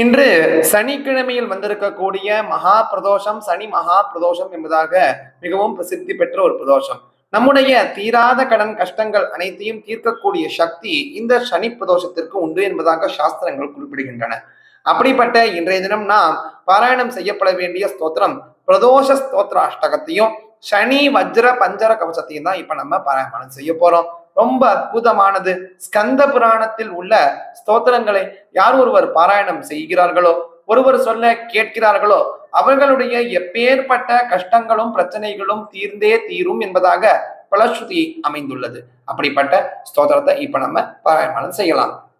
இன்று சனிக்கிழமையில் வந்திருக்கக்கூடிய மகா பிரதோஷம் சனி மகா பிரதோஷம் என்பதாக மிகவும் பிரசித்தி பெற்ற ஒரு பிரதோஷம். நம்முடைய தீராத கடன் கஷ்டங்கள் அனைத்தையும் தீர்க்கக்கூடிய சக்தி இந்த சனி பிரதோஷத்திற்கு உண்டு என்பதாக சாஸ்திரங்கள் குறிப்பிடுகின்றன. அப்படிப்பட்ட இன்றைய தினம் நாம் பாராயணம் செய்யப்பட வேண்டிய ஸ்தோத்திரம் பிரதோஷ ஸ்தோத்திர அஷ்டகத்தையும் சனி வஜ்ர பஞ்சர கவசத்தையும் தான் இப்ப நம்ம பாராயணம் செய்ய போறோம். ரொம்ப அற்புதமானது. ஸ்கந்த புராணத்தில் உள்ள ஸ்தோத்திரங்களை யார் ஒருவர் பாராயணம் செய்கிறார்களோ ஒருவர் சொல்ல கேட்கிறார்களோ அவர்களுடைய எப்பேற்பட்ட கஷ்டங்களும் பிரச்சனைகளும் தீர்ந்தே தீரும் என்பதாக பலஸ்ருதி அமைந்துள்ளது. அப்படிப்பட்ட ஸ்தோத்திரத்தை இப்ப நம்ம பாராயணம் செய்யலாம்.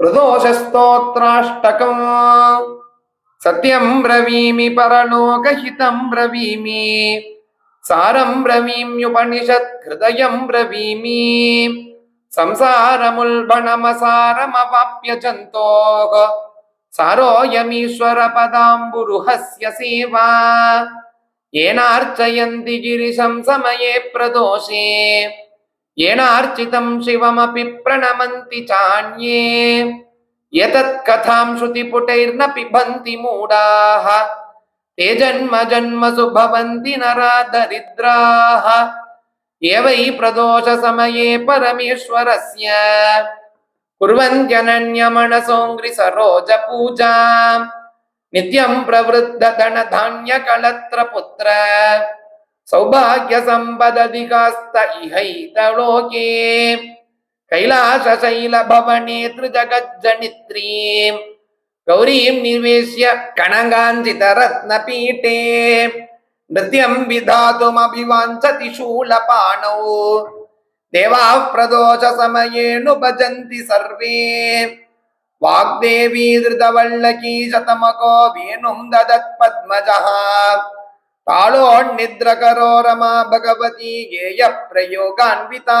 பிரதோஷஸ்தோத்ராஷ்டகம் சத்யம் பிரவீமி பரலோகஹிதம் பிரவீமி. சாரம் பிரவீம்யுபனிஷத் ஹிருதயம் பிரவீமி संसारमुल्बणमसारमवाप्य जन्तोः सारोऽयमीश्वर पदाम्बुरुहस्य सेवा येनार्चयन्ति गिरिशं समये प्रदोषे येनार्चितं शिवमपि प्रणमन्ति चान्ये एतत् कथां श्रुतिपुटैर्न पिबन्ति मूढाः ते जन्म जन्मसु भवन्ति नरा दरिद्राः एवै प्रदोषसमये परमेश्वरस्य कुर्वन्त्यनन्यमनसोऽङ्घ्रिसरोजपूजाम् नित्यं प्रवृद्धधनधान्यकलत्रपुत्र सौभाग्यसम्पदधिकास्त इहैतलोके कैलासशैलभवने त्रिजगज्जनित्रीम् गौरीं निवेश्य कणगाञ्चितरत्नपीठे नृत्यं विधातुमभिवाञ्छति शूलपाणौ देवाः प्रदोषसमयेऽनु भजन्ति सर्वे वाग्देवी धृतवल्लकी शतमको वेणुं ददत्पद्मजः ताळोन्निद्रकरो रमा भगवती गेयप्रयोगान्विता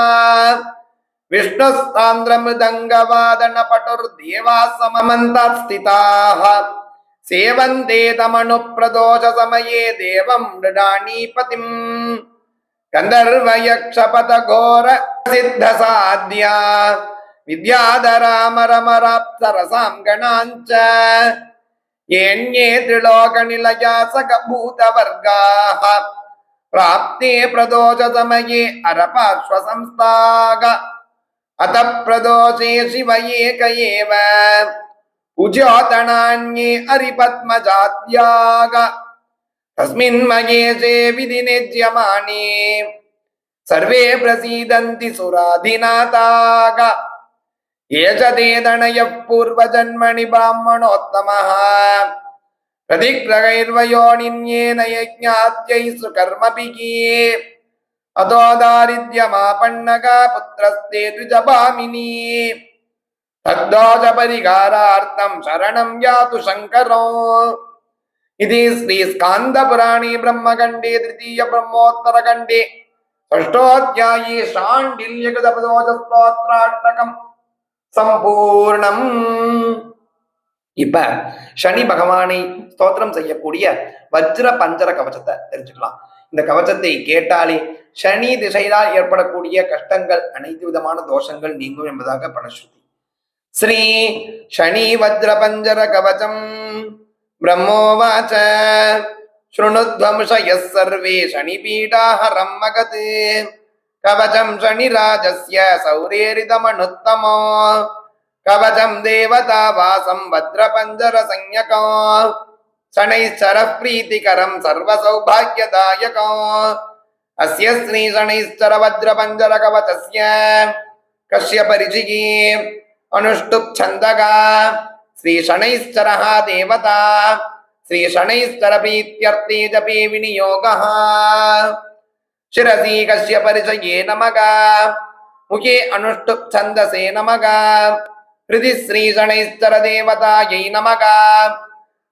विष्णुस्तान्द्रमृदङ्गवादनपटुर्देवाः सममन्तात् स्थिताः सेवन्ते तमनुप्रदोषसमये देवं मृडानीपतिम् गन्धर्वयक्षपतघोर सिद्धसाध्या विद्याधरामरमराप्सरसां गणाञ्च येऽन्ये त्रिलोकनिलया सकभूतवर्गाः प्राप्ते प्रदोषसमये अरपार्श्वसंस्थाग अतः प्रदोषे शिव एक एव पूज्योतनान्ये हरिपद्मजात्याग तस्मिन् महेशे विधिनिज्यमाने सर्वे प्रसीदन्ति सुराधिनाथाग एष ते दणयः पूर्वजन्मनि ब्राह्मणोत्तमः प्रतिग्रहैर्वयोनिन्येन यज्ञात्यैः सुकर्मभिः अतो दारिद्र्यमापन्नका पुत्रस्ते द्विजभामिनी तद्दोषपरिहारार्थं शरणं यातु शङ्करो इति श्रीस्कान्दपुराणे ब्रह्मखण्डे तृतीयब्रह्मोत्तरखण्डे षष्ठोऽध्याये शाण्डिल्यकृतपदोषस्तोत्राष्टकम् சம்பூர்ணம் இப்ப சனி பகவானை ஸ்தோத்திரம் செய்யக்கூடிய வஜ்ர பஞ்சர கவசத்தை தெரிஞ்சுக்கலாம் இந்த கவசத்தை கேட்டாலே சனி திசையினால் ஏற்படக்கூடிய கஷ்டங்கள் அனைத்து விதமான தோஷங்கள் நீங்கும் என்பதாக பணஸ்ருதி ஸ்ரீ சனி வஜ்ர பஞ்சர கவசம் பிரம்மோவாச்ச शृणुध्वंसयः सर्वे शनिपीडाहरं मगत् कवचं शनिराजस्य सौरेरिदमनुत्तमो कवचं देवतावासं भद्रपञ्जरसंज्ञको शनैश्चरः प्रीतिकरं सर्वसौभाग्यदायको। अस्य श्रीशनैश्चरवज्रपञ्जरकवचस्य कस्य परिचिकी अनुष्टुप्छन्दगा श्रीशनैश्चरः देवता। श्रीशनैश्चरप्रीत्यर्थे जपे विनियोगः। शिरसि कस्य परिचये नमः। मुखे अनुष्टुप् छन्दसे नमः। हृदि श्रीशनैश्चरदेवतायै नमः।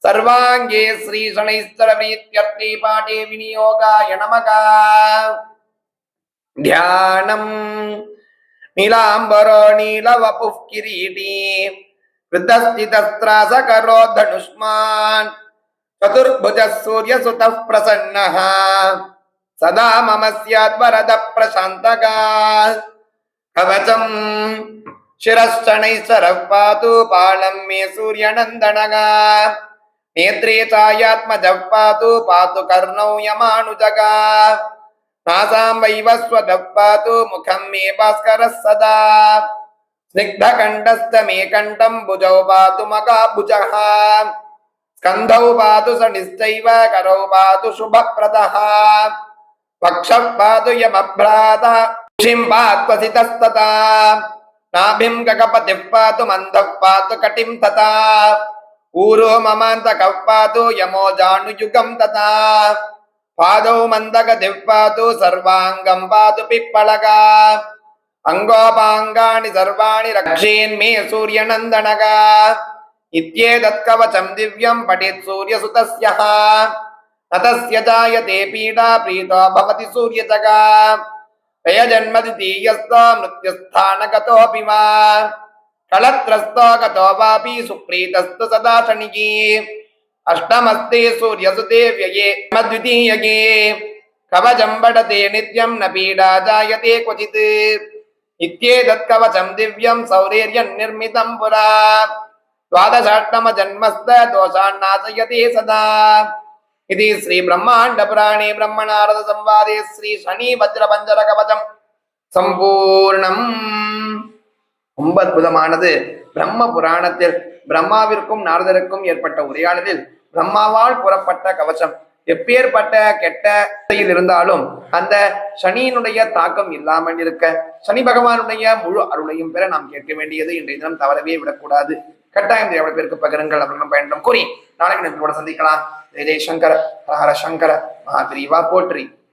सर्वाङ्गे श्रीशनैश्चरप्रीत्यर्थे पाठे विनियोगाय नमः ध्यानम् नीलाम्बरो नीलवपुः किरीटी वृद्धस्थितस्त्रासकरो धनुष्मान् चतुर्भुजः सूर्यसुतः प्रसन्नः सदा मम स्याद्वरद प्रशान्तका कवचम् शिरश्चनैः सरः पातु पालं मे सूर्यनन्दनगा నేత్రేతాయాత్మజః పాతు పాతు కర్ణౌ యమానుజగా. నాసాం వైవస్వదః పాతు ముఖం మే భాస్కరః సదా. స్నిగ్ధకంఠస్థ మే కంఠం భుజౌ పాతు మగాభుజః. స్కంధౌ పాతు సనిశ్చైవ కరౌ పాతు శుభప్రదః. వక్షః పాతు యమభ్రాత క్షిం పాత్వసితస్తత నాభిం గగపతిః పాతు మందః పాతు కటిం తథా ఊరో మమాంత కవ్పాతు యమో జాను యుగం తథా. పాదో మందగ దివ్వాతో సర్వాంగం పాతు పిప్పలగా. అంగోపాంగాని సర్వాణి రక్షేన్మే సూర్యనందనగా. ఇత్యేదత్కవచం దివ్యం పఠిత్ సూర్యసుతస్య నతస్య జాయతే పీడా ప్రీతో భవతి సూర్యజగా. తయ తీయస్థ మృత్యుస్థానగతోపి మా कलत्रस्तोगतो अष्टमस्ते सूर्यसुते व्यये मद्वितीयगे कवचम्बडते न पीडा जायते क्वचित्। पुरा। द्वादशाष्टमजन्मस्तदोषान्नाशयते सदा। इति श्रीब्रह्माण्डपुराणे ब्रह्मणारदसंवादे श्रीशनिभद्रपञ्जरकवचं सम्पूर्णम्। ரொம்ப அற்புதமானது. பிரம்ம புராணத்தில் பிரம்மாவிற்கும் நாரதருக்கும் ஏற்பட்ட உரையாடலில் பிரம்மாவால் புறப்பட்ட கவசம். எப்பேற்பட்ட கெட்ட இருந்தாலும் அந்த சனியினுடைய தாக்கம் இல்லாமல் இருக்க சனி பகவானுடைய முழு அருளையும் பெற நாம் கேட்க வேண்டியது இன்றைய தினம் தவறவே விடக்கூடாது. கட்டாயம் எவ்வளவு பேருக்கு பகிருங்கள் அவர்களும் பயன்படும் கூறி நாளைக்கு நம்ம கூட சந்திக்கலாம். ஜெய ஜெய் சங்கர ஹர ஹர சங்கர மகாபிரிவா போற்றி.